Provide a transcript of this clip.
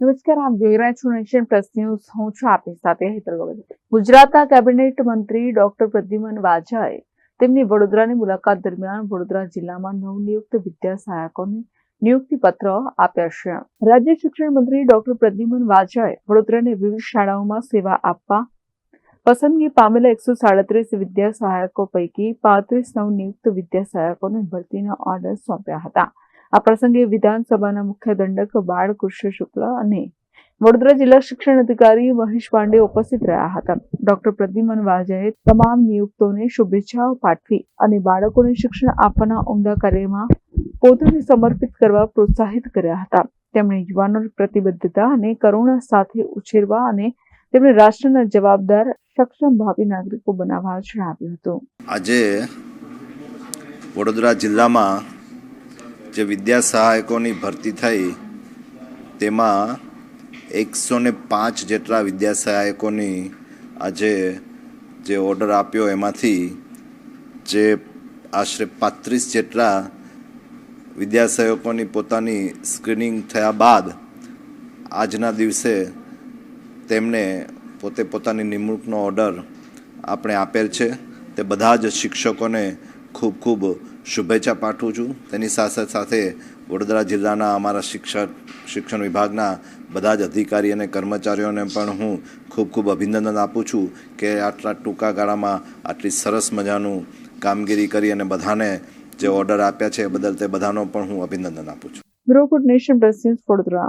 નમસ્કાર, આપ જોઈ રહ્યા છો નેશન પ્લસ ન્યૂઝ. હું છું આપની સાથે હેતલ વગર. ગુજરાતના કેબિનેટ મંત્રી ડોક્ટર પ્રદ્યુમન વાજાએ તેમની વડોદરાની મુલાકાત દરમિયાન વડોદરા જિલ્લામાં નવનિયુક્ત વિદ્યા સહાયકોને નિયુક્તિ પત્ર આપ્યા છે. રાજ્ય શિક્ષણ મંત્રી ડોક્ટર પ્રદ્યુમન વાજાએ વડોદરાની વિવિધ શાળાઓમાં સેવા આપવા પસંદગી પામેલા એકસો સાડત્રીસ વિદ્યા સહાયકો પૈકી પાંત્રીસ નવનિયુક્ત વિદ્યા સહાયકોને ભરતીના ઓર્ડર સોંપ્યા હતા. આ પ્રસંગે વિધાનસભાના મુખ્ય દંડક બાળકૃષ્ણ શુક્લ અને વડોદરા જિલ્લા શિક્ષણ અધિકારી મહેશ પાંડે ઉપસ્થિત રહ્યા હતા. ડોક્ટર પ્રદ્યુમન વાજાએ તમામ નિયુક્તોને શુભેચ્છાઓ પાઠવી અને બાળકોને શિક્ષણ આપવાના ઉમદા કાર્યમાં પોતાને સમર્પિત કરવા પ્રોત્સાહિત કર્યા હતા. તેમણે યુવાનોની પ્રતિબદ્ધતા અને કરુણા સાથે ઉછેરવા અને તેમણે રાષ્ટ્રના જવાબદાર, સક્ષમ, ભાવિ નાગરિકો બનાવવા જણાવ્યું હતું. આજે વડોદરા જિલ્લામાં જે વિદ્યા સહાયકોની ભરતી થઈ, તેમાં એકસો ને પાંચ જેટલા વિદ્યા સહાયકોની આજે જે ઓર્ડર આપ્યો એમાંથી, જે આશરે પાંત્રીસ જેટલા વિદ્યા સહાયકોની પોતાની સ્ક્રીનિંગ થયા બાદ, આજના દિવસે તેમને પોતે પોતાની નિમણૂકનો ઓર્ડર આપણે આપેલ છે. તે બધા જ શિક્ષકોને ખૂબ ખૂબ શુભેચ્છા પાઠવું છું. તેની સાથે સાથે વડોદરા જિલ્લાના અમારા શિક્ષક શિક્ષણ વિભાગના બધા જ અધિકારી અને કર્મચારીઓને પણ હું ખૂબ ખૂબ અભિનંદન આપું છું કે આટલા ટૂંકા ગાળામાં આટલી સરસ મજાનું કામગીરી કરી અને બધાને જે ઓર્ડર આપ્યા છે એ બદલ તે બધાનો પણ હું અભિનંદન આપું છું. Bureau Nation Vadodara.